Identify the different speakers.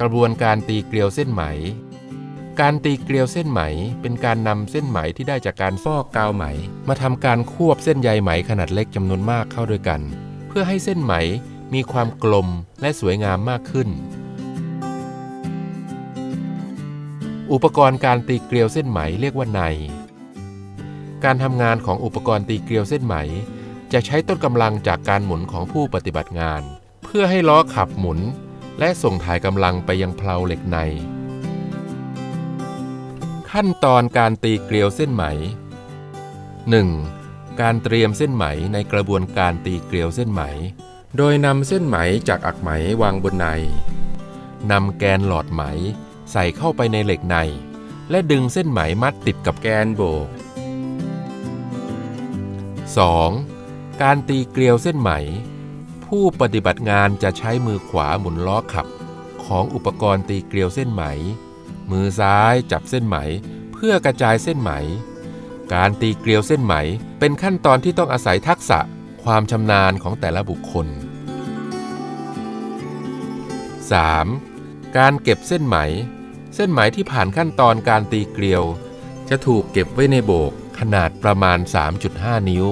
Speaker 1: กระบวนการตีเกลียวเส้นไหม การตีเกลียวเส้นไหม เป็นการนำเส้นไหมที่ได้จากการฟอกกาวไหม มาทำการควบเส้นใยไหมขนาดเล็กจำนวนมากเข้าด้วยกัน เพื่อให้เส้นไหมมีความกลมและสวยงามมากขึ้น อุปกรณ์การตีเกลียวเส้นไหมเรียกว่าใน การทำงานของอุปกรณ์ตีเกลียวเส้นไหม จะใช้ต้นกำลังจากการหมุนของผู้ปฏิบัติงาน เพื่อให้ล้อขับหมุน และส่งถ่ายกำลังไปยังเพลาเหล็กใน ขั้นตอนการตีเกลียวเส้นไหม 1. การเตรียมเส้นไหมในกระบวนการตีเกลียวเส้นไหม โดยนำเส้นไหมจากอักไหมวางบนในนำแกนหลอดไหมใส่เข้าไปในเหล็กใน และดึงเส้นไหมมัดติดกับแกนโบก 2. การตีเกลียวเส้นไหม ผู้ปฏิบัติงานจะใช้มือขวาหมุนล้อขับ ของอุปกรณ์ตีเกลียวเส้นไหม มือซ้ายจับเส้นไหม เพื่อกระจายเส้นไหม การตีเกลียวเส้นไหม เป็นขั้นตอนที่ต้องอาศัยทักษะความชำนาญของแต่ละบุคคล 3. การเก็บเส้นไหม เส้นไหมที่ผ่านขั้นตอนการตีเกลียว จะถูกเก็บไว้ในโบกขนาดประมาณ 3.5 นิ้ว